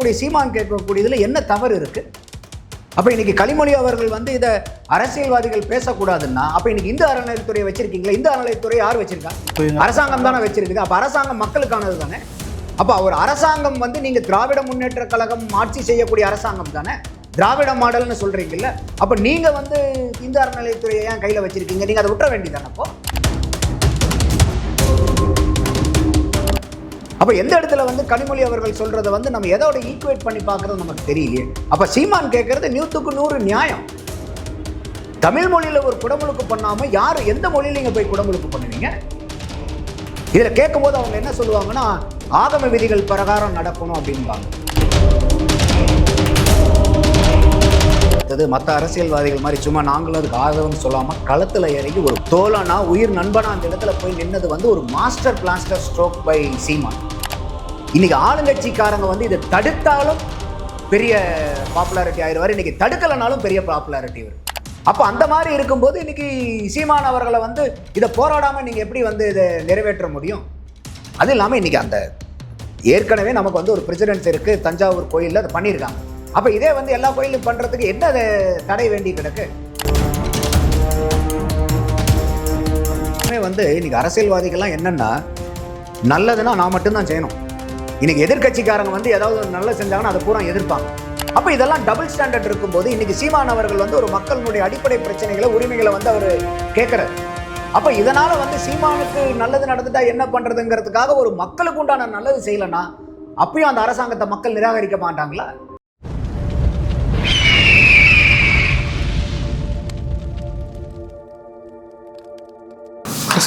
கேட்கக்கூடிய சீமான் கேட்கக்கூடியதுல என்ன தவறு இருக்கு? அப்ப இன்னைக்கு கனிமொழி அவர்கள் வந்து இதை அரசியல்வாதிகள் பேசக்கூடாதுன்னா அப்ப இன்னைக்கு இந்து அறநிலையத்துறையை வச்சிருக்கீங்களா இந்து அறநிலையத்துறை யார் வச்சிருக்கா? அரசாங்கம் தானே வச்சிருக்குது. அப்ப அரசாங்கம் மக்களுக்கானது தானே? அப்ப ஒரு அரசாங்கம் வந்து நீங்க திராவிட முன்னேற்ற கழகம் ஆட்சி செய்யக்கூடிய அரசாங்கம் தானே? திராவிட மாடல்னு சொல்றீங்கல்ல அப்ப நீங்க வந்து இந்து அறநிலையத்துறையை ஏன் கையில வச்சிருக்கீங்க? நீங்க அதை விட்டுற வேண்டியதானே அப்போ? அப்போ எந்த இடத்துல வந்து கனிமொழி அவர்கள் சொல்றதை வந்து நம்ம எதோட ஈக்குவேட் பண்ணி பார்க்கறது நமக்கு தெரியலையே. அப்போ சீமான் கேட்கறது நூற்றுக்கு நூறு நியாயம். தமிழ் மொழியில ஒரு குடமுழுக்கு பண்ணாமல் யார் எந்த மொழியில் நீங்கள் போய் குடமுழுக்கு பண்ணுவீங்க? இதில் கேட்கும்போது அவங்க என்ன சொல்லுவாங்கன்னா ஆகம விதிகள் பிரகாரம் நடக்கணும் அப்படின்பாங்க. அடுத்தது மற்ற அரசியல்வாதிகள் மாதிரி சும்மா நாங்களும் அதுக்கு ஆதரவுன்னு சொல்லாமல் களத்தில் இறங்கி ஒரு தோழனா உயிர் நண்பனா அந்த இடத்துல போய் நின்னது வந்து ஒரு master blaster stroke by Seeman இன்னைக்கு ஆளுங்கட்சிக்காரங்க வந்து இதை தடுத்தாலும் பெரிய பாப்புலாரிட்டி ஆயிடுவார் இன்னைக்கு தடுக்கலைனாலும் பெரிய பாப்புலாரிட்டி வரும் அப்போ அந்த மாதிரி இருக்கும்போது இன்னைக்கு சீமான் அவர்களை வந்து இதை போராடாமல் நீங்கள் எப்படி வந்து இதை நிறைவேற்ற முடியும்? அது இல்லாமல் இன்னைக்கு அந்த ஏற்கனவே நமக்கு வந்து ஒரு பிரசிடென்ஸ் இருக்குது தஞ்சாவூர் கோயிலில் அதை பண்ணியிருக்காங்க. அப்போ இதே வந்து எல்லா கோயிலும் பண்றதுக்கு என்ன தடை வேண்டி கிடக்கு? வந்து இன்னைக்கு அரசியல்வாதிகள்லாம் என்னன்னா நல்லதுன்னா நான் மட்டும்தான் செய்யணும். இன்னைக்கு எதிர்க்கட்சிக்காரங்க வந்து ஏதாவது ஒரு நல்லது செஞ்சாங்கன்னா அதை பூரா எதிர்ப்பாங்க. அப்போ இதெல்லாம் டபுள் ஸ்டாண்டர்ட் இருக்கும்போது இன்னைக்கு சீமான் அவர்கள் வந்து ஒரு மக்களுடைய அடிப்படை பிரச்சனைகளை உரிமைகளை வந்து அவர் கேட்கறாரு. அப்ப இதனால வந்து சீமானுக்கு நல்லது நடந்துட்டா என்ன பண்றதுங்கிறதுக்காக ஒரு மக்களுக்கு உண்டான நல்லது செய்யலைன்னா அப்பயும் அந்த அரசாங்கத்தை மக்கள் நிராகரிக்க மாட்டாங்களா?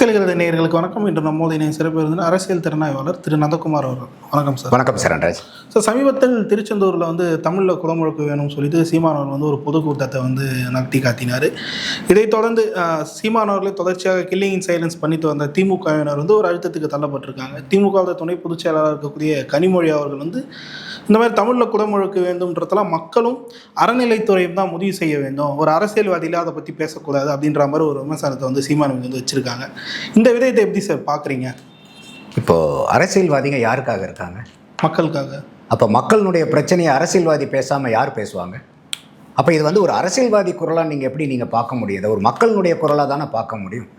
அரசியல் கருத நேயர்களுக்கு வணக்கம். இன்று நம்மோது இணைய சிறப்பு விருந்தினர் அரசியல் திறனாய்வாளர் திரு நந்தகுமார் அவர்கள். வணக்கம் சார். வணக்கம் சரண்ராஜ் சார் சமீபத்தில் திருச்செந்தூரில் வந்து தமிழில் குடமுழுக்கு வேணும்னு சொல்லிட்டு சீமான் அவர்கள் வந்து ஒரு பொதுக்கூட்டத்தை வந்து நடத்தி காட்டினார். இதைத் தொடர்ந்து அஹ், சீமான் அவர்களை தொடர்ச்சியாக கில்லிங் இன் சைலன்ஸ் பண்ணிட்டு வந்த திமுகவினர் வந்து ஒரு அழுத்தத்துக்கு தள்ளப்பட்டிருக்காங்க. திமுக துணை பொதுச் செயலாளர் இருக்கக்கூடிய கனிமொழி அவர்கள் வந்து இந்த மாதிரி தமிழில் குடமுழுக்கு வேண்டும்ன்றதெல்லாம் மக்களும் அறநிலைத்துறையும் தான் முடிவு செய்ய வேண்டும். ஒரு அரசியல்வாதியில அதை பற்றி பேசக்கூடாது அப்படின்ற மாதிரி ஒரு விமர்சனத்தை வந்து சீமான் வந்து வச்சுருக்காங்க. இந்த விதயத்தை எப்படி சார் பார்க்குறீங்க இப்போ அரசியல்வாதிங்க யாருக்காக இருக்காங்க? மக்களுக்காக. அப்போ மக்களுடைய பிரச்சனையை அரசியல்வாதி பேசாம யார் பேசுவாங்க? அப்போ இது வந்து ஒரு அரசியல்வாதி குரலாக நீங்கள் எப்படி நீங்கள் பார்க்க முடியுது ஒரு மக்களுடைய குரலாக தானே பார்க்க முடியும்?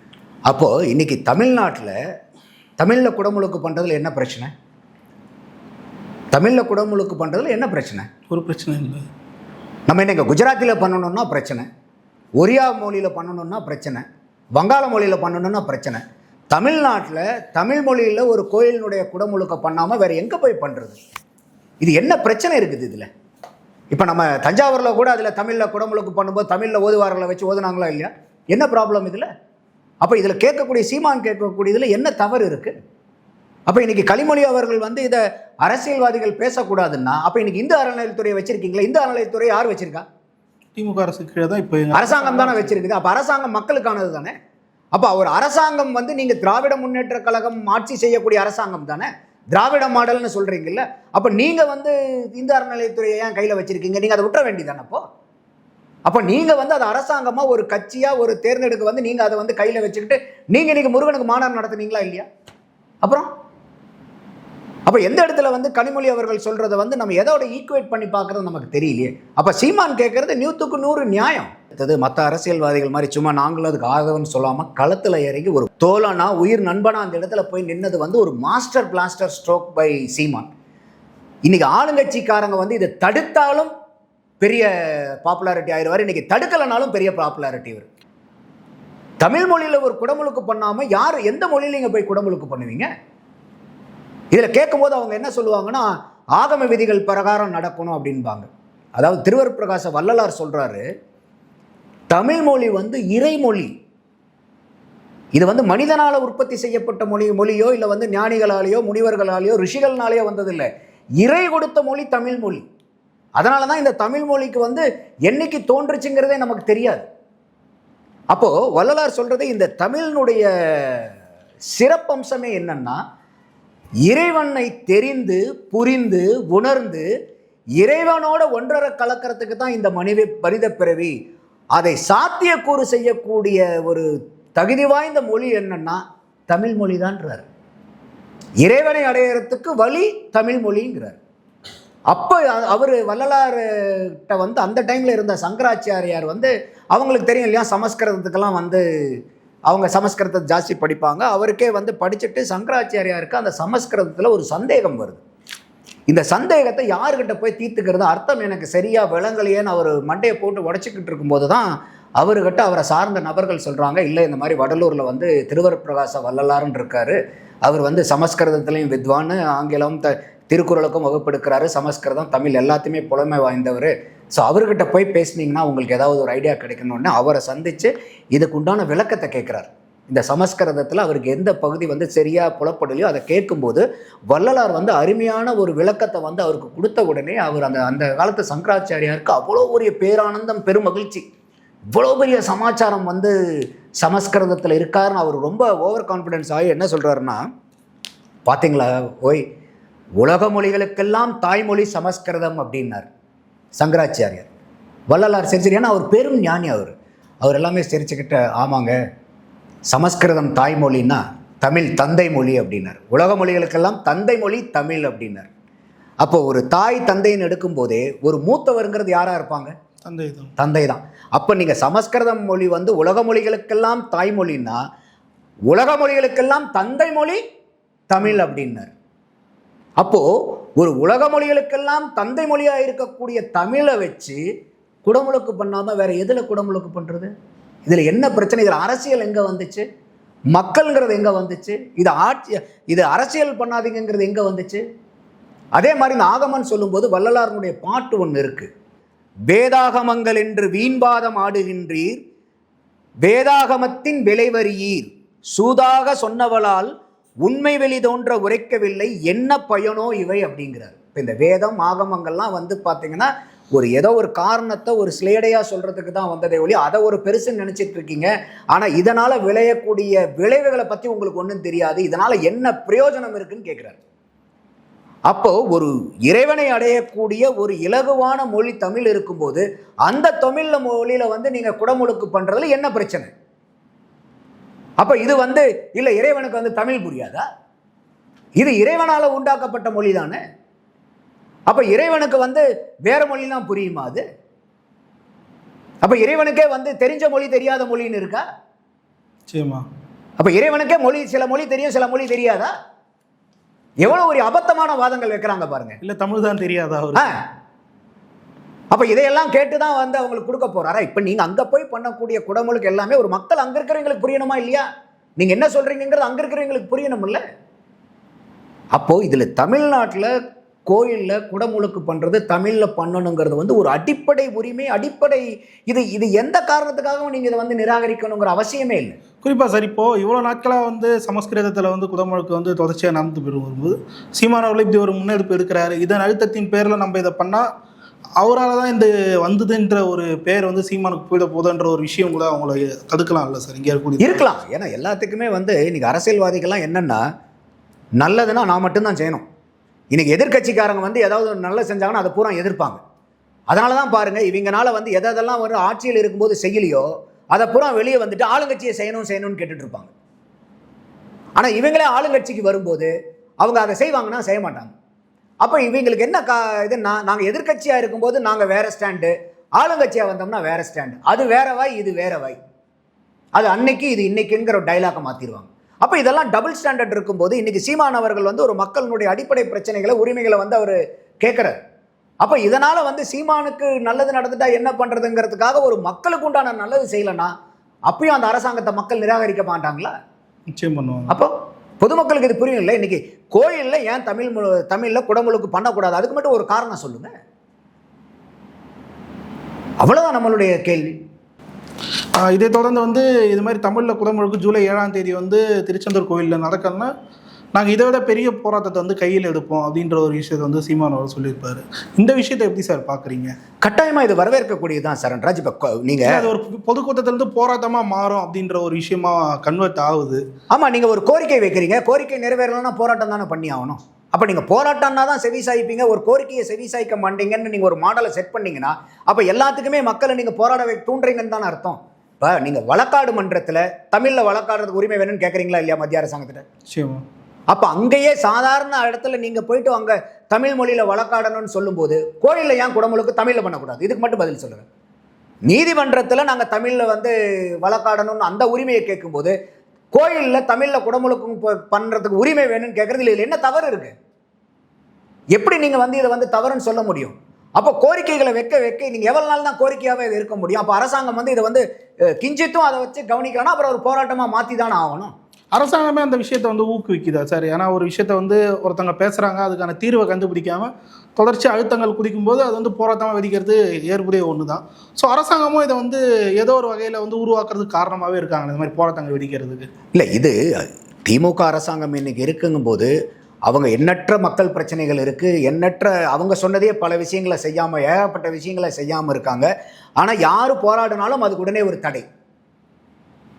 அப்போது இன்னைக்கு தமிழ்நாட்டில் தமிழில் குடமுழுக்கு பண்ணுறதுல என்ன பிரச்சனை? தமிழில் குடமுழுக்கு பண்ணுறதுல என்ன பிரச்சனை? ஒரு பிரச்சனை இல்லை. நம்ம என்ன இங்கே குஜராத்தியில் பண்ணணும்னா பிரச்சனை ஒரியா மொழியில் பண்ணணும்னா பிரச்சனை வங்காள மொழியில் பண்ணணும்னா பிரச்சனை. தமிழ்நாட்டில் தமிழ் மொழியில் ஒரு கோயிலினுடைய குடமுழுக்க பண்ணாமல் வேறு எங்கே போய் பண்ணுறது இது என்ன பிரச்சனை இருக்குது இதில்? இப்போ நம்ம தஞ்சாவூரில் கூட அதில் தமிழில் குடமுழுக்கு பண்ணும்போது தமிழில் ஓதுவார்களை வச்சு ஓதுனாங்களா இல்லையா? என்ன ப்ராப்ளம் இதில்? அப்போ இதில் கேட்கக்கூடிய சீமான் கேட்கக்கூடியதில் என்ன தவறு இருக்குது அப்போ இன்னைக்கு கனிமொழி அவர்கள் வந்து இதை அரசியல்வாதிகள் பேசக்கூடாதுன்னா அப்போ இன்னைக்கு இந்து அறநிலையத்துறையை வச்சிருக்கீங்களா? இந்து அறநிலையத்துறை யார் வச்சிருக்கா? திமுக அரசு கீழே தான் இப்போ அரசாங்கம் தானே வச்சிருக்குது. அப்ப அரசாங்கம் மக்களுக்கானது தானே? அப்ப ஒரு அரசாங்கம் வந்து நீங்க திராவிட முன்னேற்ற கழகம் ஆட்சி செய்யக்கூடிய அரசாங்கம் தானே? திராவிட மாடல்னு சொல்றீங்கல்ல? அப்ப நீங்க வந்து இந்து அறநிலையத்துறையை ஏன் கையில வச்சிருக்கீங்க? நீங்க அதை விட்டுற வேண்டியதானே அப்போ? அப்ப நீங்க வந்து அது அரசாங்கமா ஒரு கட்சியா ஒரு தேர்ந்தெடுக்க வந்து நீங்க அதை வந்து கையில வச்சுக்கிட்டு நீங்க இன்னைக்கு முருகனுக்கு மாநாடு நடத்துனீங்களா இல்லையா? அப்புறம்? அப்போ எந்த இடத்துல வந்து கனிமொழி அவர்கள் சொல்கிறத வந்து நம்ம எதோட ஈக்குவேட் பண்ணி பார்க்குறது நமக்கு தெரியலையே. அப்போ சீமான் கேட்குறது நூற்றுக்கு நூறு நியாயம். அடுத்தது மற்ற அரசியல்வாதிகள் மாதிரி சும்மா நாங்களும் அதுக்கு ஆதரவுன்னு சொல்லாமல் களத்தில் இறங்கி ஒரு தோழனா உயிர் நண்பனா அந்த இடத்துல போய் நின்னது வந்து ஒரு master blaster stroke by Seeman. இன்னைக்கு ஆளுங்கட்சிக்காரங்க வந்து இதை தடுத்தாலும் பெரிய பாப்புலாரிட்டி ஆயிடுவார் இன்னைக்கு தடுக்கலைனாலும் பெரிய பாப்புலாரிட்டி வரும் தமிழ் மொழியில் ஒரு குடமுழுக்கு பண்ணாமல் யார் எந்த மொழியில் நீங்கள் போய் குடமுழுக்கு பண்ணுவீங்க? இதில் கேட்கும்போது அவங்க என்ன சொல்லுவாங்கன்னா ஆகம விதிகள் பிரகாரம் நடக்கணும் அப்படின்பாங்க. அதாவது திருவர் பிரகாச வள்ளலார் சொல்கிறாரு தமிழ் மொழி வந்து இறைமொழி இது வந்து மனிதனால் உற்பத்தி செய்யப்பட்ட மொழி மொழியோ இல்லை வந்து ஞானிகளாலேயோ முனிவர்களாலேயோ ரிஷிகள்னாலேயோ வந்ததில்லை இறை கொடுத்த மொழி தமிழ் மொழி. அதனால தான் இந்த தமிழ் மொழிக்கு வந்து என்னைக்கு தோன்றுச்சுங்கிறதே நமக்கு தெரியாது. அப்போது வள்ளலார் சொல்கிறது இந்த தமிழினுடைய சிறப்பம்சமே என்னன்னா இறைவனை தெரிந்து புரிந்து உணர்ந்து இறைவனோட ஒன்றரை கலக்கிறதுக்கு தான் இந்த மனித மனித பிறவி. அதை சாத்தியக்கூறு செய்யக்கூடிய ஒரு தகுதி வாய்ந்த மொழி என்னன்னா தமிழ் மொழி தான்றார் இறைவனை அடையிறதுக்கு வழி தமிழ் மொழிங்கிறார். அப்போ அவர் வள்ளலார்கிட்ட வந்து அந்த டைமில் இருந்த சங்கராச்சாரியார் வந்து அவங்களுக்கு தெரியும் இல்லையா சமஸ்கிருதத்துக்கெல்லாம் வந்து அவங்க சமஸ்கிருதத்தை ஜாஸ்தி படிப்பாங்க. அவருக்கே வந்து படிச்சுட்டு சங்கராச்சாரியாருக்கு அந்த சமஸ்கிருதத்தில் ஒரு சந்தேகம் வருது. இந்த சந்தேகத்தை யாருக்கிட்ட போய் தீர்த்துக்கிறது அர்த்தம் எனக்கு சரியாக விளங்கலையேன்னு அவர் மண்டையை போட்டு உடச்சிக்கிட்டு இருக்கும்போது தான் அவர்கிட்ட அவரை சார்ந்த நபர்கள் சொல்கிறாங்க இல்லை இந்த மாதிரி வடலூரில் வந்து திருவரப்பிரகாச வள்ளலார்னு இருக்காரு. அவர் வந்து சமஸ்கிருதத்துலேயும் வித்வான் ஆங்கிலம் த திருக்குறளுக்கும் வகுப்பெடுக்கிறாரு. சமஸ்கிருதம் தமிழ் எல்லாத்தையுமே புலமை வாய்ந்தவர். ஸோ அவர்கிட்ட போய் பேசுனீங்கன்னா உங்களுக்கு ஏதாவது ஒரு ஐடியா கிடைக்கணும்னு அவரை சந்தித்து இதுக்கு உண்டான விளக்கத்தை கேட்குறாரு. இந்த சமஸ்கிருதத்தில் அவருக்கு எந்த பகுதி வந்து சரியாக புலப்படலையோ அதை கேட்கும்போது வள்ளலார் வந்து அருமையான ஒரு விளக்கத்தை வந்து அவருக்கு கொடுத்த உடனே அவர் அந்த அந்த காலத்து சங்கராச்சாரியாருக்கு அவ்வளோ ஒரு பேரானந்தம் பெருமகிழ்ச்சி. இவ்வளோ பெரிய சமாச்சாரம் வந்து சமஸ்கிருதத்தில் இருக்காருன்னு அவர் ரொம்ப ஓவர் கான்ஃபிடென்ஸ் ஆகி என்ன சொல்கிறாருன்னா பார்த்தீங்களா ஓய் உலக மொழிகளுக்கெல்லாம் தாய்மொழி சமஸ்கிருதம் அப்படின்னார். சங்கராச்சாரியார். வள்ளலார் சரி சரி ஏன்னா அவர் பெரும் ஞானி அவர். அவர் எல்லாமே சிரிச்சுக்கிட்ட ஆமாங்க சமஸ்கிருதம் தாய்மொழின்னா தமிழ் தந்தை மொழி அப்படின்னார். உலக மொழிகளுக்கெல்லாம் தந்தை மொழி தமிழ் அப்படின்னார். அப்போ ஒரு தாய் தந்தைன்னு எடுக்கும்போதே ஒரு மூத்தவருங்கிறது யாராக இருப்பாங்க? தந்தை தான். தந்தை தான். அப்போ நீங்கள் சமஸ்கிருதம் மொழி வந்து உலக மொழிகளுக்கெல்லாம் தாய்மொழின்னா உலக மொழிகளுக்கெல்லாம் தந்தை மொழி தமிழ் அப்படின்னார். அப்போது ஒரு உலக மொழிகளுக்கெல்லாம் தந்தை மொழியாக இருக்கக்கூடிய தமிழை வச்சு குடமுழுக்கு பண்ணாமல் வேறு எதில் குடமுழுக்கு பண்ணுறது இதில் என்ன பிரச்சனை? இதில் அரசியல் எங்கே வந்துச்சு? மக்கள்ங்கிறது எங்கே வந்துச்சு? இது ஆட்சி இது அரசியல் பண்ணாதீங்கங்கிறது எங்கே வந்துச்சு? அதே மாதிரி இந்த ஆகமன் சொல்லும்போது வள்ளலாருடைய பாட்டு ஒன்று இருக்குது வேதாகமங்கள் என்று வீண்பாதம் ஆடுகின்றீர் வேதாகமத்தின் விளைவறியீர். சூதாக சொன்னவளால் உண்மை வெளி தோன்ற உரைக்கவில்லை என்ன பயனோ இவை அப்படிங்கிறார். இப்போ இந்த வேதம் ஆகமங்கள்லாம் வந்து பார்த்தீங்கன்னா ஒரு ஏதோ ஒரு காரணத்தை ஒரு ஸ்லேடையாக சொல்கிறதுக்கு தான் வந்ததே ஒழி அதை ஒரு பெருசுன்னு நினச்சிட்டு இருக்கீங்க. ஆனால் இதனால் விளையக்கூடிய விளைவுகளை பற்றி உங்களுக்கு ஒன்றும் தெரியாது. இதனால் என்ன பிரயோஜனம் இருக்குன்னு கேட்குறாரு அப்போ ஒரு இறைவனை அடையக்கூடிய ஒரு இலகுவான மொழி தமிழ் இருக்கும்போது அந்த தமிழில் மொழியில் வந்து நீங்கள் குடமுழுக்கு பண்ணுறதுல என்ன பிரச்சனை? அப்ப இது வந்து இல்ல இறைவனுக்கு வந்து தமிழ் புரியாதா? இது இறைவனால உண்டாக்கப்பட்ட மொழி தானே? அப்ப இறைவனுக்கு வந்து வேற மொழிலாம் புரியுமா அது? அப்ப இறைவனுக்கே வந்து தெரிஞ்ச மொழி தெரியாத மொழின்னு இருக்கா? நிச்சயமா. அப்ப இறைவனுக்கே மொழி சில மொழி தெரியும் சில மொழி தெரியாதா? எவ்வளவு ஒரு அபத்தமான வாதங்கள் வைக்கிறாங்க பாருங்க. இல்லை தமிழ் தான் தெரியாதா. அப்போ இதையெல்லாம் கேட்டு தான் வந்து அவங்களுக்கு கொடுக்க போகிறாரா இப்போ நீங்கள் அங்கே போய் பண்ணக்கூடிய குடமுழுக்கு எல்லாமே ஒரு மக்கள் அங்கே இருக்கிறவங்களுக்கு புரியணுமா இல்லையா? நீங்கள் என்ன சொல்கிறீங்கிறது அங்கே இருக்கிறவங்களுக்கு புரியணும் இல்லை அப்போது இதில் தமிழ்நாட்டில் கோயிலில் குடமுழுக்கு பண்ணுறது தமிழில் பண்ணணுங்கிறது வந்து ஒரு அடிப்படை உரிமை அடிப்படை இது இது எந்த காரணத்துக்காகவும் நீங்கள் இதை வந்து நிராகரிக்கணுங்கிற அவசியமே இல்லை. குறிப்பாக சார் இப்போது இவ்வளோ நாட்களாக வந்து சமஸ்கிருதத்தில் வந்து குடமுழுக்கு வந்து தொடர்ச்சியாக நடந்து போயிட்டு வரும்போது சீமானவர்கள் இப்படி ஒரு முன்னெடுப்பு எடுக்கிறாரு. இதன் அழுத்தத்தின் பேரில் நம்ம இதை பண்ணால் அவரால் தான் இந்த வந்ததுன்ற ஒரு பேர் வந்து சீமானுக்கு போயிட போதுன்ற ஒரு விஷயம் கூட அவங்கள தடுக்கலாம் இல்லை சார் இங்கே இருக்கக்கூடிய இருக்கலாம். ஏன்னா எல்லாத்துக்குமே வந்து இன்னைக்கு அரசியல்வாதிகள்லாம் என்னென்னா நல்லதுன்னா நான் மட்டும்தான் செய்யணும். இன்னைக்கு எதிர்க்கட்சிக்காரங்க வந்து ஏதாவது ஒரு நல்லது செஞ்சாங்கன்னா அதை பூரா எதிர்ப்பாங்க. அதனால தான் பாருங்கள் இவங்கனால வந்து எதை எதெல்லாம் ஒரு ஆட்சியில் இருக்கும்போது செய்யலையோ அதை பூரா வெளியே வந்துட்டு ஆளுங்கட்சியை செய்யணும் செய்யணும்னு கேட்டுட்டு இருப்பாங்க ஆனால் இவங்களே ஆளுங்கட்சிக்கு வரும்போது அவங்க அதை செய்வாங்கன்னா செய்ய மாட்டாங்க. அப்போ இவங்களுக்கு என்ன கா இதுன்னா நாங்கள் எதிர்க்கட்சியாக இருக்கும்போது நாங்கள் வேற ஸ்டாண்டு ஆளுங்கட்சியாக வந்தோம்னா வேற ஸ்டாண்டு. அது வேற வாய் இது வேற வாய். அது அன்னைக்கு இது இன்னைக்குங்கிற ஒரு டைலாக்கை மாற்றிடுவாங்க அப்போ இதெல்லாம் டபுள் ஸ்டாண்டர்ட் இருக்கும்போது இன்னைக்கு சீமான் அவர்கள் வந்து ஒரு மக்களினுடைய அடிப்படை பிரச்சனைகளை உரிமைகளை வந்து அவர் கேட்குறாரு. அப்போ இதனால வந்து சீமானுக்கு நல்லது நடந்துட்டா என்ன பண்றதுங்கிறதுக்காக ஒரு மக்களுக்கு உண்டான நல்லது செய்யலைன்னா அப்பயும் அந்த அரசாங்கத்தை மக்கள் நிராகரிக்க மாட்டாங்களா? நிச்சயம் பண்ணுவாங்க. அப்போ பொதுமக்களுக்கு இது புரியும் இல்லை இன்றைக்கி கோயிலில் ஏன் தமிழ் தமிழில் குடமுழுக்கு பண்ணக்கூடாது? அதுக்கு மட்டும் ஒரு காரணம் சொல்லுங்கள் அவ்வளோதான் நம்மளுடைய கேள்வி. இதை தொடர்ந்து வந்து இது மாதிரி தமிழில் குடமுழுக்கு ஜூலை ஏழாம் தேதி வந்து திருச்செந்தூர் கோயிலில் நடக்கணும்னா நாங்கள் இதை விட பெரிய போராட்டத்தை வந்து கையில் எடுப்போம் அப்படின்ற ஒரு விஷயத்தை வந்து சீமான் அவர் சொல்லியிருப்பாரு. இந்த விஷயத்தை எப்படி சார் பார்க்குறீங்க? கட்டாயமா இது வரவேற்கக்கூடியதுதான் சரண்ராஜ் இப்ப கொ- நீங்க அது ஒரு பொதுக்கூட்டத்திலிருந்து போராட்டமாக மாறும் அப்படின்ற ஒரு விஷயமா கன்வெர்ட் ஆகுது. ஆமா நீங்க ஒரு கோரிக்கை வைக்கிறீங்க. கோரிக்கை நிறைவேறலைன்னா போராட்டம் தானே பண்ணி ஆகணும். அப்ப நீங்க போராட்டம்னா தான் செவி சாய்ப்பீங்க. ஒரு கோரிக்கையை செவி சாய்க்க மாட்டீங்கன்னு நீங்க ஒரு மாடலை செட் பண்ணீங்கன்னா அப்ப எல்லாத்துக்குமே மக்களை நீங்க போராட வை தூண்டுறீங்கன்னு தானே அர்த்தம். இப்ப நீங்க வழக்காடு மன்றத்துல தமிழ்ல வழக்காடுறதுக்கு உரிமை வேணும்னு கேட்குறீங்களா இல்லையா மத்திய அரசாங்கத்திட்ட? அப்போ அங்கேயே சாதாரண இடத்துல நீங்கள் போயிட்டு அங்கே தமிழ் மொழியில் வழக்காடணும்னு சொல்லும்போது கோயிலில் ஏன் குடமுழுக்கு தமிழில் பண்ணக்கூடாது? இதுக்கு மட்டும் பதில் சொல்கிறேன் நீதிமன்றத்தில் நாங்கள் தமிழில் வந்து வழக்காடணும்னு அந்த உரிமையை கேட்கும்போது கோயிலில் தமிழில் குடமுழுக்கும் பண்ணுறதுக்கு உரிமை வேணும்னு கேட்குறது இல்லை என்ன தவறு இருக்குது எப்படி நீங்கள் வந்து இதை வந்து தவறுன்னு சொல்ல முடியும்? அப்போ கோரிக்கைகளை வைக்க வைக்க நீங்கள் எவ்வளோ நாள் தான் கோரிக்கையாகவே இது இருக்க முடியும்? அப்போ அரசாங்கம் வந்து இதை வந்து கிஞ்சித்தும் அதை வச்சு கவனிக்கலன்னா அப்புறம் ஒரு போராட்டமாக மாற்றி தானே ஆகணும்? அரசாங்கமே அந்த விஷயத்தை வந்து ஊக்குவிக்குதா சார். ஏன்னா ஒரு விஷயத்த வந்து ஒருத்தவங்க பேசுகிறாங்க அதுக்கான தீர்வை கண்டுபிடிக்காம தொடர்ச்சி அழுத்தங்கள் குதிக்கும்போது அது வந்து போராட்டமாக வெடிக்கிறது ஏற்புடைய ஒன்று தான் ஸோ அரசாங்கமும் இதை வந்து ஏதோ ஒரு வகையில் வந்து உருவாக்குறதுக்கு காரணமாகவே இருக்காங்க இந்த மாதிரி போராட்டங்கள் வெடிக்கிறதுக்கு. இல்லை இது திமுக அரசாங்கம் இன்னைக்கு இருக்குங்கும்போது அவங்க எண்ணற்ற மக்கள் பிரச்சனைகள் இருக்குது எண்ணற்ற அவங்க சொன்னதே பல விஷயங்களை செய்யாமல் ஏகப்பட்ட விஷயங்களை செய்யாமல் இருக்காங்க. ஆனால் யார் போராடினாலும் அதுக்கு உடனே ஒரு தடை.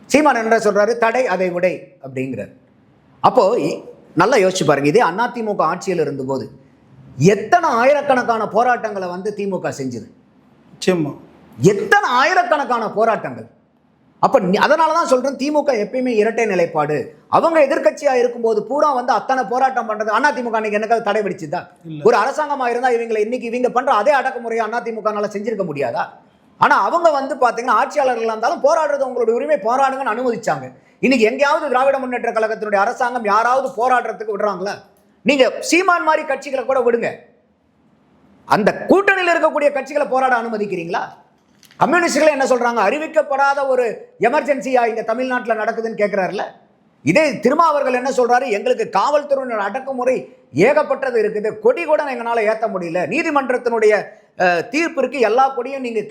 சீமான் என்ன சொல்றாரு? தடை அதை விடை அப்படிங்கிறார். அப்போ இ- நல்லா யோசிச்சு பாருங்க. இதே அதிமுக ஆட்சியில் இருந்தபோது எத்தனை ஆயிரக்கணக்கான போராட்டங்களை வந்து திமுக செஞ்சுது? நிச்சயமா. எத்தனை ஆயிரக்கணக்கான போராட்டங்கள்? அப்ப அதனால தான் சொல்றேன் திமுக எப்பயுமே இரட்டை நிலைப்பாடு. அவங்க எதிர்க்கட்சியா இருக்கும்போது பூரா வந்து அத்தனை போராட்டம் பண்றது அண்ணா திமுக அன்னைக்கு எனக்கு தடை பிடிச்சுதா. ஒரு அரசாங்கமா இருந்தா இவங்களை இன்னைக்கு இவங்க பண்ற அதே அடக்குமுறையை அண்ணா திமுகனால செஞ்சிருக்க முடியாதா? ஆனால் அவங்க வந்து பார்த்தீங்கன்னா ஆட்சியாளர்களாக இருந்தாலும் போராடுறது உங்களுடைய உரிமை போராடுங்கன்னு அனுமதிச்சாங்க. இன்னைக்கு எங்கேயாவது திராவிட முன்னேற்ற கழகத்தினுடைய அரசாங்கம் யாராவது போராடுறதுக்கு விடுறாங்களா? நீங்கள் சீமான் மாதிரி கட்சிகளை கூட விடுங்க. அந்த கூட்டணியில் இருக்கக்கூடிய கட்சிகளை போராட அனுமதிக்கிறீங்களா? கம்யூனிஸ்டுகளை என்ன சொல்கிறாங்க அறிவிக்கப்படாத ஒரு எமர்ஜென்சியாக இங்கே தமிழ்நாட்டில் நடக்குதுன்னு கேட்குறாருல இதே திருமாவர்கள் என்ன சொல்றாரு? எங்களுக்கு காவல்துறையினர் அடக்குமுறை ஏகப்பட்டது இருக்குது. கொடி கூட எங்களால் ஏற்ற முடியல. நீதிமன்றத்தினுடைய தீர்ப்பு தீர்ப்பிற்கு எல்லா கொடியும் நீங்கள்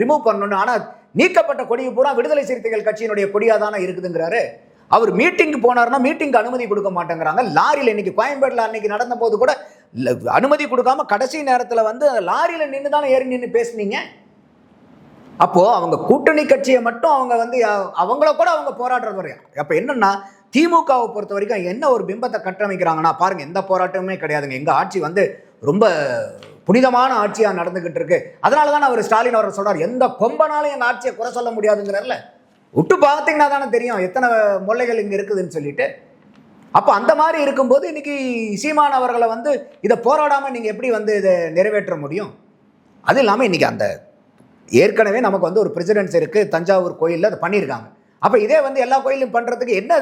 ரிமூவ் பண்ணணும். ஆனால் நீக்கப்பட்ட கொடியை பூரா விடுதலை சிறுத்தைகள் கட்சியினுடைய கொடியாக தானே இருக்குதுங்கிறாரு. அவர் மீட்டிங்க்கு போனாருன்னா மீட்டிங்க்கு அனுமதி கொடுக்க மாட்டேங்கிறாங்க. லாரியில் இன்னைக்கு கோயம்பேட்டில் அன்னைக்கு நடந்த போது கூட ல- அனுமதி கொடுக்காம கடைசி நேரத்தில் வந்து லாரியில் நின்று தானே ஏறி நின்று பேசுனீங்க? அப்போது அவங்க கூட்டணி கட்சியை மட்டும் அவங்க வந்து அவங்கள கூட அவங்க போராடுறது வரையும் அப்போ என்னென்னா திமுகவை பொறுத்த வரைக்கும் என்ன ஒரு பிம்பத்தை கட்டமைக்கிறாங்கன்னா பாருங்கள் எந்த போராட்டமுமே கிடையாதுங்க. எங்கள் ஆட்சி வந்து ரொம்ப புனிதமான ஆட்சியாக நடந்துகிட்டு இருக்கு அதனால தான் அவர் ஸ்டாலின் அவர் சொல்கிறார் எந்த கொம்பனாலும் எங்கள் ஆட்சியை குறை சொல்ல முடியாதுங்கிறார்ல. விட்டு பார்த்தீங்கன்னா தானே தெரியும் எத்தனை முல்லைகள் இங்கே இருக்குதுன்னு சொல்லிட்டு. அப்போ அந்த மாதிரி இருக்கும்போது இன்னைக்கு சீமான் அவர்களை வந்து இதை போராடாமல் நீங்கள் எப்படி வந்து இதை நிறைவேற்ற முடியும்? அது இல்லாமல் இன்னைக்கு அந்த ஏற்கனவே நமக்கு வந்து ஒரு பிரசிடென்ஸ் இருக்குது தஞ்சாவூர் கோயிலில் அதை பண்ணியிருக்காங்க. அப்போ இதே வந்து எல்லா கோயிலும் பண்ணுறதுக்கு என்ன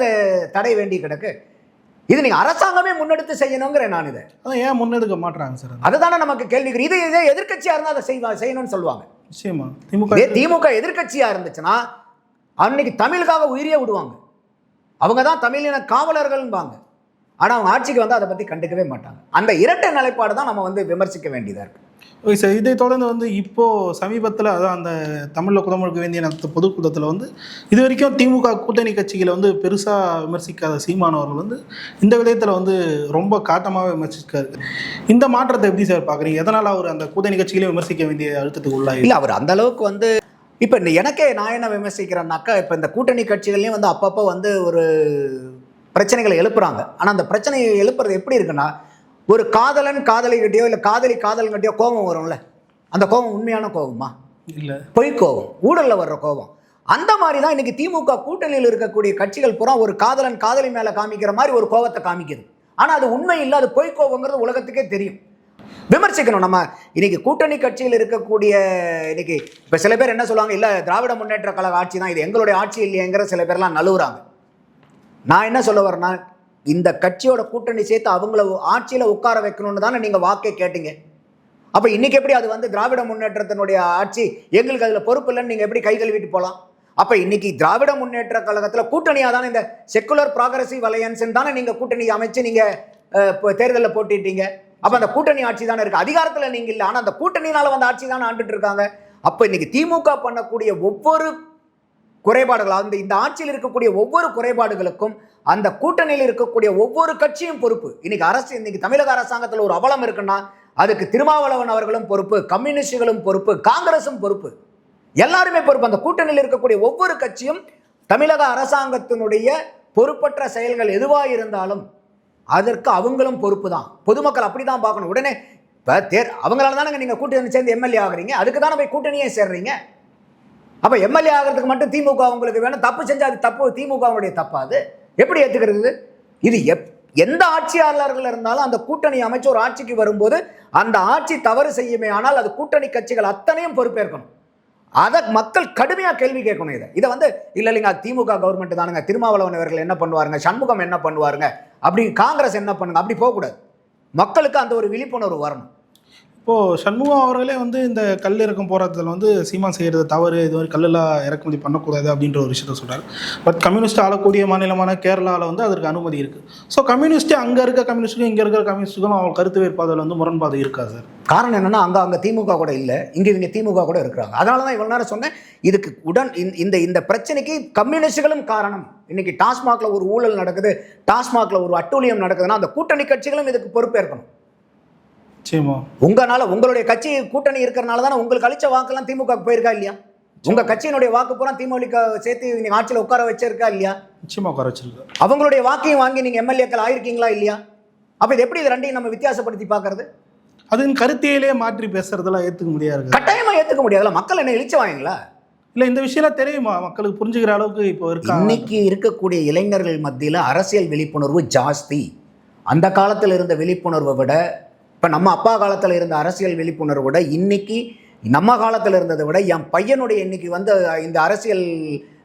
தடை வேண்டி கிடக்கு? இது நீங்க அரசாங்கமே முன்னெடுத்து செய்யணுங்கிற நான் இதை. அதான் ஏன் முன்னெடுக்க மாட்றாங்க சார் அது? அதுதானே நமக்கு கேள்வி இது இதே எதிர்க்கட்சியா இருந்தால் அதை செய்வா செய்யணும்னு சொல்லுவாங்க. நிச்சயமா. திமுக திமுக எதிர்க்கட்சியா இருந்துச்சுன்னா அன்னைக்கு தமிழுக்காக உயிரியே விடுவாங்க. அவங்க தான் தமிழின காவலர்கள்பாங்க. ஆனா அவங்க ஆட்சிக்கு வந்து அதை பத்தி கண்டுக்கவே மாட்டாங்க. அந்த இரட்டை நிலைப்பாடு தான் நம்ம வந்து விமர்சிக்க வேண்டியதா இருக்கு. ஓகே சார் இதை தொடர்ந்து வந்து இப்போ சமீபத்தில் அதான் அந்த தமிழில் குடமுழுக்க வேண்டிய நடத்த பொதுக்கூட்டத்தில் வந்து இது வரைக்கும் திமுக கூட்டணி கட்சிகளை வந்து பெருசாக விமர்சிக்காத சீமானவர்கள் வந்து இந்த விதத்தில் வந்து ரொம்ப காட்டமாக விமர்சிக்காரு இந்த மாற்றத்தை எப்படி சார் பார்க்குறீங்க எதனால் அவர் அந்த கூட்டணி கட்சிகளையும் விமர்சிக்க வேண்டிய அழுத்தத்துக்கு உள்ளாகி இல்லை அவர் அந்த அளவுக்கு வந்து இப்ப இந்த எனக்கே நான் என்ன விமர்சிக்கிறேன்னாக்கா இப்ப இந்த கூட்டணி கட்சிகள்லயும் வந்து அப்பப்போ வந்து ஒரு பிரச்சனைகளை எழுப்புறாங்க. ஆனா அந்த பிரச்சனையை எழுப்புறது எப்படி இருக்குன்னா ஒரு காதலன் காதலிகிட்டயோ இல்ல காதலி காதல்கிட்டயோ கோபம் வரும்ல? அந்த கோபம் உண்மையான கோபமா? இல்லை. பொய் கோபம் ஊழல்ல வர்ற கோபம். அந்த மாதிரி தான் இன்னைக்கு திமுக கூட்டணியில் இருக்கக்கூடிய கட்சிகள் பூரா ஒரு காதலன் காதலி மேல காமிக்கிற மாதிரி ஒரு கோபத்தை காமிக்குது. ஆனா அது உண்மை இல்லை அது பொய் கோபங்கிறது உலகத்துக்கே தெரியும். விமர்சிக்கணும் நம்ம. இன்னைக்கு கூட்டணி கட்சியில் இருக்கக்கூடிய இன்னைக்கு இப்ப சில பேர் என்ன சொல்லுவாங்க இல்ல திராவிட முன்னேற்ற கழக ஆட்சி தான் இது எங்களுடைய ஆட்சி இல்லையங்கிற சில பேர்லாம் நழுவுறாங்க. நான் என்ன சொல்ல வரேன்னா இந்த கட்சியோட கூட்டணி சேர்த்து அவங்கள ஆட்சியில் உட்கார வைக்கணும்னு தானே நீங்கள் வாக்கே கேட்டீங்க. அப்போ இன்றைக்கி எப்படி அது வந்து திராவிட முன்னேற்றத்தினுடைய ஆட்சி எங்களுக்கு அதில் பொறுப்பு இல்லைன்னு நீங்கள் எப்படி கை கழுவிட்டு போகலாம் அப்போ இன்னைக்கு திராவிட முன்னேற்ற கழகத்தில் கூட்டணியாக தானே இந்த செக்குலர் ப்ராகரசிவ் அலையன்ஸ் தானே நீங்கள் கூட்டணி அமைச்சு நீங்கள் இப்போ தேர்தலில் போட்டிட்டீங்க. அப்போ அந்த கூட்டணி ஆட்சி தானே இருக்குது அதிகாரத்தில் நீங்கள் இல்லை. ஆனால் அந்த கூட்டணினால் வந்த ஆட்சி தானே ஆண்டுட்டு இருக்காங்க. அப்போ இன்னைக்கு திமுக பண்ணக்கூடிய ஒவ்வொரு குறைபாடுகள் அந்த இந்த ஆட்சியில் இருக்கக்கூடிய ஒவ்வொரு குறைபாடுகளுக்கும் அந்த கூட்டணியில் இருக்கக்கூடிய ஒவ்வொரு கட்சியும் பொறுப்பு. இன்னைக்கு அரசு இன்னைக்கு தமிழக அரசாங்கத்தில் ஒரு அவலம் இருக்குன்னா அதுக்கு திருமாவளவன் அவர்களும் பொறுப்பு கம்யூனிஸ்டுகளும் பொறுப்பு காங்கிரஸும் பொறுப்பு. எல்லாருமே பொறுப்பு. அந்த கூட்டணியில் இருக்கக்கூடிய ஒவ்வொரு கட்சியும் தமிழக அரசாங்கத்தினுடைய பொறுப்பற்ற செயல்கள் எதுவாக இருந்தாலும் அதற்கு அவங்களும் பொறுப்பு தான். பொதுமக்கள் அப்படி தான் பார்க்கணும். உடனே இப்போ தேர் அவங்களால தானே நீங்கள் கூட்டணி சேர்ந்து எம்எல்ஏ ஆகுறீங்க. அதுக்கு தானே போய் கூட்டணியே சேர்றீங்க? அப்போ எம்எல்ஏ ஆகிறதுக்கு மட்டும் திமுக அவங்களுக்கு வேணும். தப்பு செஞ்சால் அது தப்பு திமுகவுடைய தப்பா அது. எப்படி ஏற்றுக்கிறது இது? எப் எந்த ஆட்சியாளர்கள் இருந்தாலும் அந்த கூட்டணி அமைச்சு ஒரு ஆட்சிக்கு வரும்போது அந்த ஆட்சி தவறு செய்யுமே ஆனால் அது கூட்டணி கட்சிகள் அத்தனையும் பொறுப்பேற்கணும். அதை மக்கள் கடுமையாக கேள்வி கேட்கணும் இதை. இதை வந்து இல்லை இல்லைங்க திமுக கவர்மெண்ட் தானுங்க. திருமாவளவன் அவர்கள் என்ன பண்ணுவாருங்க? சண்முகம் என்ன பண்ணுவாருங்க? அப்படி காங்கிரஸ் என்ன பண்ணுங்க? அப்படி போகக்கூடாது. மக்களுக்கு அந்த ஒரு விழிப்புணர்வு வரணும். இப்போது சண்முகம் அவர்களே வந்து இந்த கல் இறக்கம் போராட்டத்தில் வந்து சீமான் செய்கிறது தவறு இது மாதிரி கல்லெல்லாம் இறக்குமதி பண்ணக்கூடாது அப்படின்ற ஒரு விஷயத்த சொல்கிறார் பட் கம்யூனிஸ்ட் ஆளக்கூடிய மாநிலமான கேரளாவில் வந்து அதற்கு அனுமதி இருக்குது ஸோ கம்யூனிஸ்ட்டு அங்கே இருக்க கம்யூனிஸ்ட்டுக்கும் இங்கே இருக்கிற கம்யூனிஸ்ட்டுக்கும் அவங்க கருத்து வேறுபாதில் வந்து முரண்பாடு இருக்காது சார் காரணம் என்னென்னா அங்கே அங்கே திமுக கூட இல்லை இங்கே இவங்க திமுக கூட இருக்கிறாங்க. அதனால தான் இவ்வளோ நேரம் சொன்னேன் இதுக்கு உடன் இந்த- இந்த இந்த பிரச்சனைக்கு கம்யூனிஸ்டுகளும் காரணம். இன்னைக்கு டாஸ்மாகில் ஒரு ஊழல் நடக்குது டாஸ்மாகில் ஒரு அட்டூழியம் நடக்குதுன்னா அந்த கூட்டணி கட்சிகளும் இதுக்கு பொறுப்பேற்கணும். உங்களால உங்களுடைய கட்சி கூட்டணி இருக்கிறனால தானே உங்களுக்கு அளிச்ச வாக்கெல்லாம் திமுக க்கு போயிருக்கா இல்லையா? உங்க கட்சியினுடைய வாக்கு பூரா திமுக சேர்த்து நீங்க ஆட்சியில் உட்கார வச்சிருக்கா இல்லையா? நிச்சயமாக குறைச்சிருக்கு அவங்களுடைய வாக்கையும் வாங்கி நீங்க எம்எல்ஏக்கள் ஆயிருக்கீங்களா இல்லையா? அப்ப இது எப்படி இது ரெண்டையும் நம்ம வித்தியாசப்படுத்தி பார்க்கறது? அதுன்னு கருத்தியலே மாற்றி பேசுறதெல்லாம் ஏற்றுக்க முடியாது. கட்டாயமா ஏத்துக்க முடியாதுல்ல? மக்கள் என்ன இழிச்சு வாங்களா இல்லை இந்த விஷயம்லாம் தெரியுமா? மக்களுக்கு புரிஞ்சுக்கிற அளவுக்கு இப்போ இருக்கா இன்னைக்கு இருக்கக்கூடிய இளைஞர்கள் மத்தியில் அரசியல் விழிப்புணர்வு ஜாஸ்தி. அந்த காலத்தில் இருந்த விழிப்புணர்வை விட இப்போ நம்ம அப்பா காலத்தில் இருந்த அரசியல் விழிப்புணர்வோட விட இன்னைக்கு நம்ம காலத்தில் இருந்ததை விட என் பையனுடைய இன்னைக்கு வந்து இந்த அரசியல்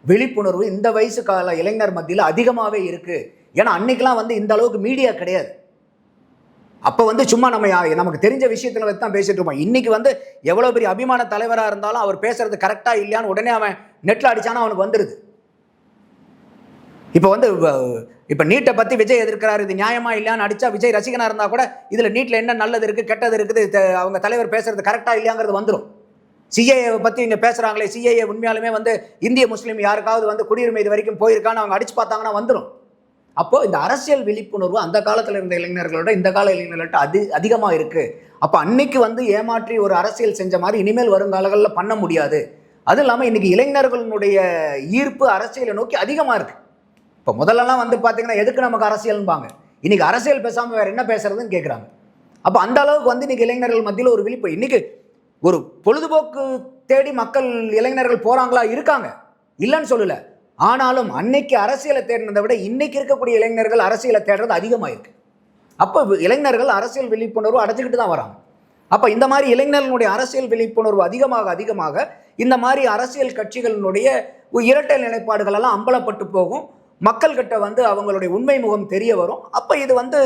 விழிப்புணர்வு இந்த வயசு கால இளைஞர் மத்தியில் அதிகமாகவே இருக்குது ஏன்னா அன்னைக்கெலாம் வந்து இந்த அளவுக்கு மீடியா கிடையாது. அப்போ வந்து சும்மா நம்ம யா- நமக்கு தெரிஞ்ச விஷயத்தில் வச்சு தான் பேசிட்டு இருப்போம். இன்னைக்கு வந்து எவ்வளோ பெரிய அபிமான தலைவராக இருந்தாலும் அவர் பேசுகிறது கரெக்டாக இல்லையான்னு உடனே அவன் நெட்டில் அடித்தானா அவனுக்கு வந்துடுது இப்போ வந்து வ- இப்போ நீட்டை பற்றி விஜய் எதிர்க்கிறாரு இது நியாயமா இல்லையான்னு அடிச்சா விஜய் ரசிகனாக இருந்தால் கூட இதில் நீட்டில் என்ன நல்லது இருக்குது கெட்டது இருக்குது த- அவங்க தலைவர் பேசுறது கரெக்டாக இல்லையாங்கிறது வந்துடும் சிஏஏ பற்றி இங்கே பேசுகிறாங்களே சிஏஏ உண்மையாலுமே வந்து இந்திய முஸ்லீம் யாருக்காவது வந்து குடியுரிமை இது வரைக்கும் போயிருக்கான்னு அவங்க அடிச்சு பார்த்தாங்கன்னா வந்துடும் அப்போது இந்த அரசியல் விழிப்புணர்வு அந்த காலத்தில் இருந்த இளைஞர்களோட இந்த கால இளைஞர்கள்ட்ட அதி அதிகமாக இருக்குது அப்போ அன்னைக்கு வந்து ஏமாற்றி ஒரு அரசியல் செஞ்ச மாதிரி இனிமேல் வருங்காலங்களில் பண்ண முடியாது. அதுவும் இல்லாமல் இன்றைக்கி இளைஞர்களுடைய ஈர்ப்பு அரசியலை நோக்கி அதிகமாக இருக்குது இப்போ முதல்லலாம் வந்து பார்த்தீங்கன்னா எதுக்கு நமக்கு அரசியல்பாங்க இன்னைக்கு அரசியல் பேசாமல் வேறு என்ன பேசுறதுன்னு கேட்குறாங்க அப்போ அந்த அளவுக்கு வந்து இன்றைக்கி இளைஞர்கள் மத்தியில் ஒரு விழிப்பு. இன்னைக்கு ஒரு பொழுதுபோக்கு தேடி மக்கள் இளைஞர்கள் போகிறாங்களா இருக்காங்க. இல்லைன்னு சொல்லலை. ஆனாலும் அன்னைக்கு அரசியலை தேடினதை விட இன்னைக்கு இருக்கக்கூடிய இளைஞர்கள் அரசியலை தேடுறது அதிகமாக இருக்குது அப்போ இளைஞர்கள் அரசியல் விழிப்புணர்வு அடைஞ்சிக்கிட்டு தான் வராங்க. அப்போ இந்த மாதிரி இளைஞர்களுடைய அரசியல் விழிப்புணர்வு அதிகமாக அதிகமாக இந்த மாதிரி அரசியல் கட்சிகளினுடைய இரட்டை நிலைப்பாடுகள் எல்லாம் அம்பலப்பட்டு போகும். மக்கள்கிட்ட வந்து அவங்களுடைய உண்மை முகம் தெரிய வரும். அப்போ இது வந்து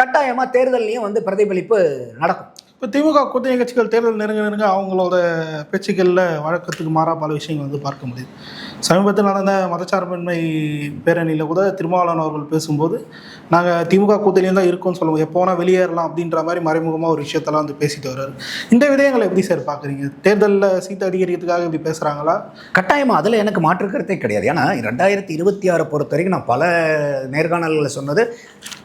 கட்டாயமாக தேர்தல்லையும் வந்து பிரதிபலிப்பு நடக்கும். இப்போ திமுக கூட்டணி கட்சிகள் தேர்தல் நெருங்க நெருங்க அவங்களோட பேச்சுக்களில் வழக்கத்துக்கு மாறா பல விஷயங்கள் வந்து பார்க்க முடியுது. சமீபத்தில் நடந்த மதச்சார்பின்மை பேரணியில் கூட திருமாவளவன் அவர்கள் பேசும்போது நாங்கள் திமுக கூட்டணியில் தான் இருக்கோம்னு சொல்லுவோம். எப்போ வேணால் வெளியேறலாம் அப்படின்ற மாதிரி மறைமுகமாக ஒரு விஷயத்தெல்லாம் வந்து பேசிட்டு வர்றாரு. இந்த விடயங்களை எப்படி சார் பார்க்குறீங்க தேர்தலில் சீட்டு அதிகரிக்கிறதுக்காக இப்படி பேசுகிறாங்களா கட்டாயமாக அதில் எனக்கு மாற்று கருத்தே கிடையாது. ஏன்னா ரெண்டாயிரத்தி இருபத்தி ஆறு பொறுத்த வரைக்கும் நான் பல நேர்காணல்களில் சொன்னது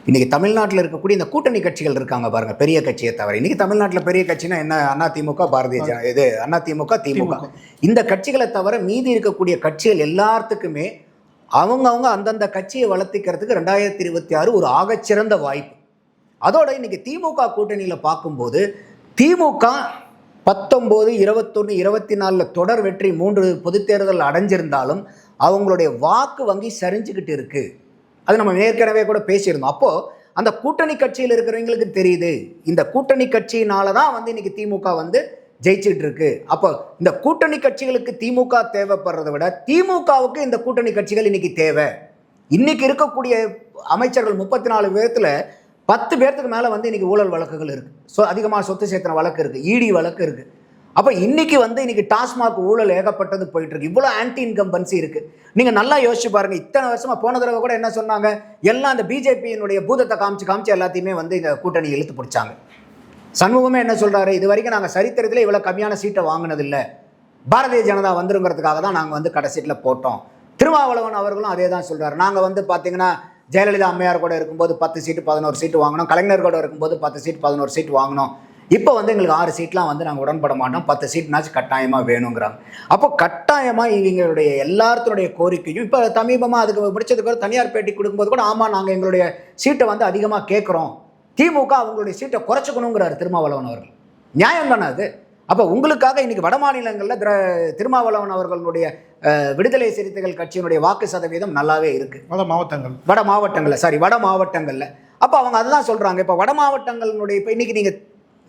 இன்னைக்கு தமிழ்நாட்டில் இருக்கக்கூடிய இந்த கூட்டணி கட்சிகள் இருக்காங்க பாருங்க பெரிய கட்சியை தவிர. இன்னைக்கு தமிழ்நாட்டில் பெரிய கட்சினா என்ன? அண்ணா திமுக பாரதிய ஜன இது அண்ணா திமுக திமுக. இந்த கட்சிகளை தவிர மீதி இருக்கக்கூடிய கட்சிகள் எல்லாத்துக்குமே அவங்கவங்க அந்தந்த கட்சியை வளர்த்திக்கிறதுக்கு ரெண்டாயிரத்தி இருபத்தி ஆறு ஒரு ஆகச்சிறந்த வாய்ப்பு. அதோட இன்னைக்கு திமுக கூட்டணியில் பார்க்கும்போது திமுக பத்தொம்போது இருபத்தொன்று இருபத்தி நாலில் தொடர் வெற்றி மூன்று பொதுத் தேர்தல் அடைஞ்சிருந்தாலும் அவங்களுடைய வாக்கு வங்கி சரிஞ்சுக்கிட்டு இருக்கு. அது நம்ம ஏற்கனவே கூட பேசியிருந்தோம். அப்போது அந்த கூட்டணி கட்சியில் இருக்கிறவங்களுக்கு தெரியுது. இந்த கூட்டணி கட்சியினால தான் வந்து இன்னைக்கு திமுக வந்து ஜெயிச்சிட்டு இருக்கு. அப்போ இந்த கூட்டணி கட்சிகளுக்கு திமுக தேவைப்படுறதை விட திமுகவுக்கு இந்த கூட்டணி கட்சிகள் இன்னைக்கு தேவை. இன்னைக்கு இருக்கக்கூடிய அமைச்சர்கள் முப்பத்தி நாலு பேர்த்துல பத்து பேர்த்துக்கு மேலே வந்து இன்னைக்கு ஊழல் வழக்குகள் இருக்கு. ஸோ அதிகமாக சொத்து சேர்த்தன வழக்கு இருக்கு. இடி வழக்கு இருக்கு. அப்போ இன்னைக்கு வந்து இன்னைக்கு டாஸ்மாக் ஊழல் ஏகப்பட்டது போயிட்டு இருக்கு. இவ்வளோ ஆன்டி இன்கம்பன்சி இருக்கு. நீங்க நல்லா யோசிச்சு பாருங்க. இத்தனை வருஷமா போன தடவை கூட என்ன சொன்னாங்க? எல்லாம் அந்த பிஜேபியினுடைய பூதத்தை காமிச்சு காமிச்சு எல்லாத்தையுமே வந்து இந்த கூட்டணி இழுத்து பிடிச்சாங்க. சண்முகமே என்ன சொல்றாரு? இது வரைக்கும் நாங்கள் சரித்திரத்தில் இவ்வளோ கம்மியான சீட்டை வாங்கினதில்லை. பாரதிய ஜனதா வந்துருங்கிறதுக்காக தான் நாங்கள் வந்து கடைசீட்டில் போட்டோம். திருமாவளவன் அவர்களும் அதே தான் சொல்றாரு. நாங்கள் வந்து பார்த்தீங்கன்னா ஜெயலலிதா அம்மையார் கூட இருக்கும்போது பத்து சீட்டு பதினோரு சீட்டு வாங்கினோம். கலைஞர் கூட இருக்கும்போது பத்து சீட் பதினோரு சீட் வாங்கினோம். இப்போ வந்து எங்களுக்கு ஆறு சீட்லாம் வந்து நாங்கள் உடன்பட மாட்டோம். பத்து சீட்னாச்சும் கட்டாயமாக வேணுங்கிறாங்க. அப்போ கட்டாயமாக இவங்களுடைய எல்லாத்தினுடைய கோரிக்கையும் இப்போ சமீபமாக அதுக்கு பிடிச்சதுக்கு ஒரு தனியார் பேட்டி கொடுக்கும்போது கூட ஆமாம் நாங்கள் எங்களுடைய சீட்டை வந்து அதிகமாக கேட்குறோம் திமுக அவங்களுடைய சீட்டை குறைச்சிக்கணுங்கிறாரு திருமாவளவன் அவர்கள். நியாயம் தானே அது? அப்போ உங்களுக்காக இன்னைக்கு வட மாநிலங்களில் திர திருமாவளவன் அவர்களுடைய விடுதலை சிறுத்தைகள் கட்சியினுடைய வாக்கு சதவீதம் நல்லாவே இருக்கு. வட மாவட்டங்கள். வட மாவட்டங்களில் சாரி வட மாவட்டங்களில். அப்போ அவங்க அதுதான் சொல்றாங்க. இப்போ வட மாவட்டங்களுடைய இப்போ இன்னைக்கு நீங்க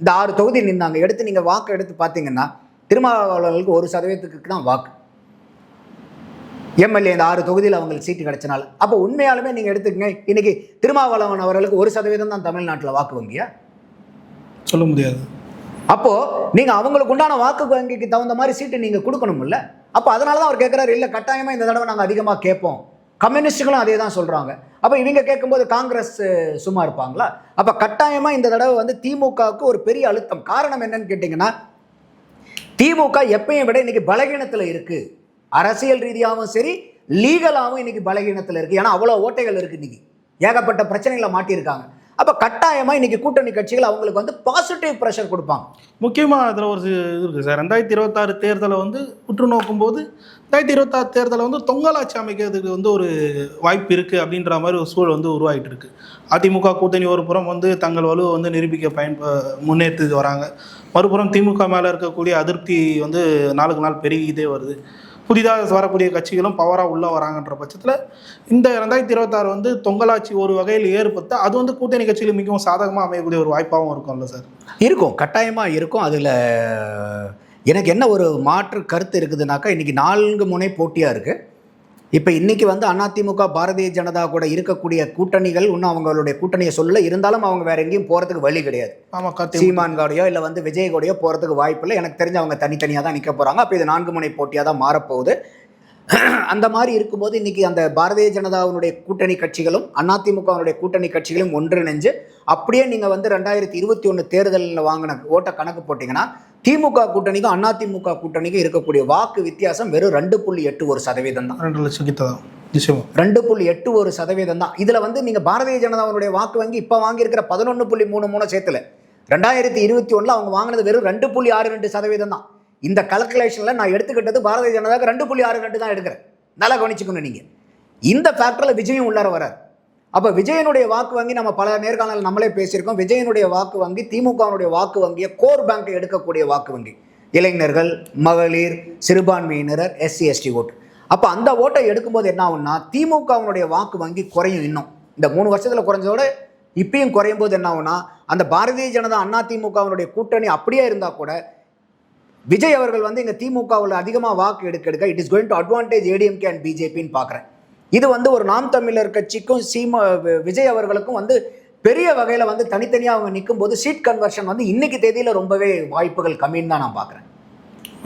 இந்த ஆறு தொகுதி நின்னாங்க. எடுத்து நீங்க வாக்கு எடுத்து பார்த்தீங்கன்னா திருமாவளவர்களுக்கு ஒரு சதவீதத்துக்கு தான் வாக்கு. எம்எல்ஏ இந்த ஆறு தொகுதியில் அவங்களுக்கு சீட்டு கிடைச்சனால. அப்போ உண்மையாலுமே நீங்கள் எடுத்துக்கங்க. இன்னைக்கு திருமாவளவன் அவர்களுக்கு ஒரு சதவீதம் தான் தமிழ்நாட்டில் வாக்கு வங்கியா? சொல்ல முடியாது. அப்போ நீங்க அவங்களுக்கு உண்டான வாக்கு வங்கிக்கு தகுந்த மாதிரி சீட்டு நீங்க கொடுக்கணும்ல? அப்போ அதனால தான் அவர் கேட்குறாரு இல்லை கட்டாயமா இந்த தடவை நாங்கள் அதிகமாக கேட்போம். கம்யூனிஸ்டுகளும் அதே தான் சொல்கிறாங்க அப்போ இவங்க கேட்கும்போது காங்கிரஸ் சும்மா இருப்பாங்களா? அப்போ கட்டாயமாக இந்த தடவை வந்து திமுகவுக்கு ஒரு பெரிய அழுத்தம். காரணம் என்னன்னு கேட்டிங்கன்னா திமுக எப்பயும் விட இன்னைக்கு பலகீனத்தில் இருக்குது அரசியல் ரீதியாகவும் சரி லீகலாகவும் இன்னைக்கு பலகீனத்தில் இருக்குது ஏன்னா அவ்வளோ ஓட்டைகள் இருக்குது இன்னைக்கு. ஏகப்பட்ட பிரச்சனைகளை மாட்டியிருக்காங்க. அப்போ கட்டாயமாக இன்றைக்கி கூட்டணி கட்சிகள் அவங்களுக்கு வந்து பாசிட்டிவ் ப்ரெஷர் கொடுப்பாங்க. முக்கியமாக அதில் ஒரு இது இருக்குது சார். ரெண்டாயிரத்தி இருபத்தாறு தேர்தலை வந்து உற்று நோக்கும்போது ரெண்டாயிரத்தி இருபத்தாறு தேர்தலை வந்து தொங்கலாட்சி அமைக்கிறதுக்கு வந்து ஒரு வாய்ப்பு இருக்குது அப்படின்ற மாதிரி ஒரு சூழல் வந்து உருவாகிட்டு இருக்குது அதிமுக கூட்டணி ஒரு புறம் வந்து தங்கள் வலுவை வந்து நிரூபிக்க பயன் முன்னேற்று வராங்க. மறுபுறம் திமுக மேலே இருக்கக்கூடிய அதிருப்தி வந்து நாளுக்கு நாள் பெருகிக்கிட்டே வருது. புதிதாக வரக்கூடிய கட்சிகளும் பவராக உள்ளே வராங்கன்ற பட்சத்தில் இந்த ரெண்டாயிரத்தி இருபத்தாறு வந்து தொங்கலாட்சி ஒரு வகையில் ஏற்பட்டு அது வந்து கூட்டணி கட்சிகள் மிகவும் சாதகமாக அமையக்கூடிய ஒரு வாய்ப்பாகவும் இருக்கும்ல சார்? இருக்கும். கட்டாயமாக இருக்கும். அதில் எனக்கு என்ன ஒரு மாற்று கருத்து இருக்குதுனாக்கா இன்றைக்கி நான்கு முனை போட்டியாக இருக்குது இப்போ இன்னைக்கு வந்து அதிமுக பாரதிய ஜனதா கூட இருக்கக்கூடிய கூட்டணிகள் இன்னும் அவங்களுடைய கூட்டணியை சொல்லல. இருந்தாலும் அவங்க வேற எங்கேயும் போகிறதுக்கு வழி கிடையாது. சீமான் காடையோ இல்லை வந்து விஜய் கூடயோ போகிறதுக்கு வாய்ப்பு இல்லை. எனக்கு தெரிஞ்சு அவங்க தனித்தனியாக தான் நிற்க போகிறாங்க அப்போ இது நான்கு முனை போட்டியாக தான் மாறப்போகுது. அந்த மாதிரி இருக்கும்போது இன்னைக்கு அந்த பாரதிய ஜனதாவினுடைய கூட்டணி கட்சிகளும் அதிமுகவினுடைய கூட்டணி கட்சிகளும் ஒன்றிணைஞ்சு அப்படியே நீங்கள் வந்து ரெண்டாயிரத்தி இருபத்தி ஒன்று தேர்தலில் வாங்கின ஓட்ட கணக்கு போட்டிங்கன்னா திமுக கூட்டணிக்கும் அதிமுக கூட்டணிக்கும் இருக்கக்கூடிய வாக்கு வித்தியாசம் வெறும் ரெண்டு புள்ளி எட்டு ஒரு சதவீதம் தான். ரெண்டு லட்சம் கிட்ட தான். நிச்சயமா ரெண்டு புள்ளி எட்டு ஒரு சதவீதம் தான். இதில் வந்து நீங்கள் பாரதிய ஜனதாவுடைய வாக்கு வங்கி இப்போ வாங்கியிருக்கிற பதினொன்று புள்ளி மூணு மூணு சேர்த்துல. ரெண்டாயிரத்தி இருபத்தி ஒன்றில் அவங்க வாங்கினது வெறும் ரெண்டு புள்ளி ஆறு ரெண்டு சதவீதம் தான். இந்த கல்குலேஷனில் நான் எடுத்துக்கிட்டது பாரதிய ஜனதாவுக்கு ரெண்டு புள்ளி ஆறு ரெண்டு தான் எடுக்கிறேன். நல்லா கவனிச்சுக்கணும் நீங்கள் இந்த ஃபேக்டரில் விஜயும் உள்ளார வரார். அப்போ விஜயனுடைய வாக்கு வங்கி நம்ம பல நேர்காணல் நம்மளே பேசியிருக்கோம். விஜயனுடைய வாக்கு வங்கி திமுகவினுடைய வாக்கு வங்கியை கோர் பேங்கை எடுக்கக்கூடிய வாக்கு வங்கி. இளைஞர்கள் மகளிர் சிறுபான்மையினர் எஸ்சி எஸ்டி ஓட்டு. அப்போ அந்த ஓட்டை எடுக்கும்போது என்ன ஆகும்னா திமுகவினுடைய வாக்கு வங்கி குறையும் இன்னும். இந்த மூணு வருஷத்தில் குறைஞ்சதோட இப்பயும் குறையும் போது என்ன ஆகும்னா அந்த பாரதிய ஜனதா அண்ணா திமுகவினுடைய கூட்டணி அப்படியே இருந்தால் கூட விஜய் அவர்கள் வந்து இங்கே திமுகவில் அதிகமாக வாக்கு எடுக்க எடுக்க it is going to advantage ADMK and பிஜேபின்னு பார்க்குறேன் இது வந்து ஒரு நாம் தமிழர் கட்சிக்கும் சீமா விஜய் அவர்களுக்கும் வந்து பெரிய வகையில் வந்து தனித்தனியாக அவங்க நிற்கும் போது சீட் கன்வர்ஷன் வந்து இன்னைக்கு தேதியில் ரொம்பவே வாய்ப்புகள் கம்மின்னு தான் நான் பார்க்குறேன்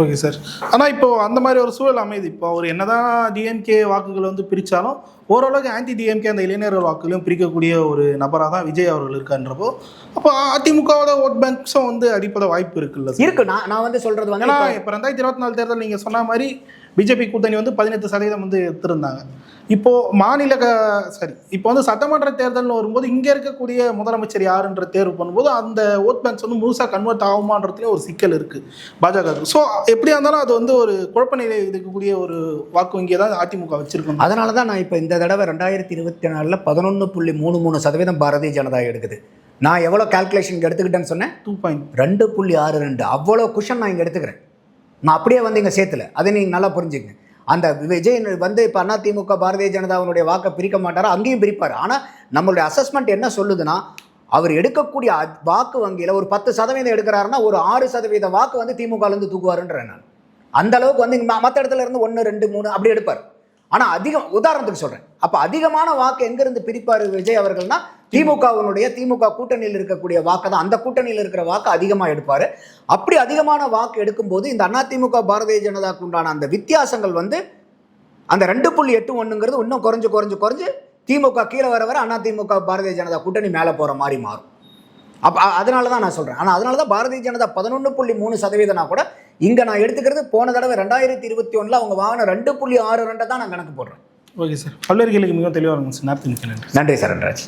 ஓகே சார். ஆனால் இப்போ அந்த மாதிரி ஒரு சூழல் அமையுது. இப்போ அவர் என்னதான் டிஎம்கே வாக்குகளை வந்து பிரித்தாலும் ஓரளவுக்கு ஆன்டி டிஎம்கே அந்த இளைஞர்கள் வாக்குகளையும் பிரிக்கக்கூடிய ஒரு நபராக தான் விஜய் அவர்கள் இருக்கான்றப்போ அப்போ அதிமுகவோட ஓட் பேங்க்ஸும் வந்து அடிப்படை வாய்ப்பு இருக்குல்ல இருக்கு. நான் நான் வந்து சொல்றது வந்து இப்போ ரெண்டாயிரத்தி இருபத்தி நாலு தேர்தல் நீங்கள் சொன்ன மாதிரி பிஜேபி கூட்டணி வந்து பதினெட்டு சதவீதம் வந்து எடுத்திருந்தாங்க. இப்போ மாநில சரி இப்போ வந்து சட்டமன்ற தேர்தல்னு வரும்போது இங்கே இருக்கக்கூடிய முதலமைச்சர் யாருன்ற தேர்வு பண்ணும்போது அந்த ஓட் பேங்க்ஸ் வந்து முழுசாக கன்வெர்ட் ஆகுமான்றதுலேயும் ஒரு சிக்கல் இருக்குது பாஜக ஸோ எப்படியா இருந்தாலும் அது வந்து ஒரு குழப்ப நிலை இருக்கக்கூடிய ஒரு வாக்கு வங்கியை தான் அதிமுக வச்சிருக்கணும். அதனால தான் நான் இப்போ இந்த தடவை ரெண்டாயிரத்தி இருபத்தி நாலில் பதினொன்று புள்ளி மூணு மூணு சதவீதம் பாரதிய ஜனதா எடுக்குது. நான் எவ்வளோ கால்குலேஷன் எடுத்துக்கிட்டேன்னு சொன்னேன்? டூ பாயிண்ட் ரெண்டு புள்ளி ஆறு ரெண்டு. அவ்வளோ குஷன் நான் இங்கே எடுத்துக்கிறேன். நான் அப்படியே வந்து இங்கே சேர்த்துல. அதை நீங்கள் நல்லா புரிஞ்சுக்கங்க அந்த விஜய் வந்து இப்போ அதிமுக பாரதிய ஜனதாவுடைய வாக்கை பிரிக்க மாட்டாரோ? அங்கேயும் பிரிப்பார். ஆனால் நம்மளுடைய அசஸ்மெண்ட் என்ன சொல்லுதுன்னா அவர் எடுக்கக்கூடிய அ- வாக்கு வங்கியில் ஒரு பத்து சதவீதம் எடுக்கிறாருன்னா ஒரு ஆறு சதவீத வாக்கு வந்து திமுகலேருந்து தூக்குவாருன்றேன் நான். அந்த அளவுக்கு வந்து மற்ற இடத்துல இருந்து ஒன்று ரெண்டு மூணு அப்படி எடுப்பார். ஆனால் அதிகம் உதாரணத்துக்கு சொல்கிறேன் அப்போ அதிகமான வாக்கு எங்கேருந்து பிரிப்பார் விஜய் அவர்கள்னா திமுகவினுடைய திமுக கூட்டணியில் இருக்கக்கூடிய வாக்கு தான் அந்த கூட்டணியில் இருக்கிற வாக்கு அதிகமாக எடுப்பார். அப்படி அதிகமான வாக்கு எடுக்கும்போது இந்த அதிமுக பாரதிய ஜனதாக்கு உண்டான அந்த வித்தியாசங்கள் வந்து அந்த ரெண்டு புள்ளி எட்டு ஒன்றுங்கிறது இன்னும் குறைஞ்சு குறைஞ்சு குறைஞ்சு திமுக கீழே வர வர அதிமுக பாரதிய ஜனதா கூட்டணி மேலே போகிற மாதிரி மாறும். அப்போ அதனால தான் நான் சொல்கிறேன் ஆனால் அதனால தான் பாரதிய ஜனதா பதினொன்று புள்ளி மூணு சதவீதம்னா கூட இங்கே நான் எடுத்துக்கிறது போன தடவை ரெண்டாயிரத்தி இருபத்தி ஒன்றில் அவங்க வாங்கின ரெண்டு புள்ளி ஆறு ரெண்டை தான் நான் கணக்கு போடுறேன். Okay sir. பல்வேறு கேள்விக்கு மிகவும் தெளிவாக இருக்கும் சார். நன்றி. நன்றி சரண்ராஜ்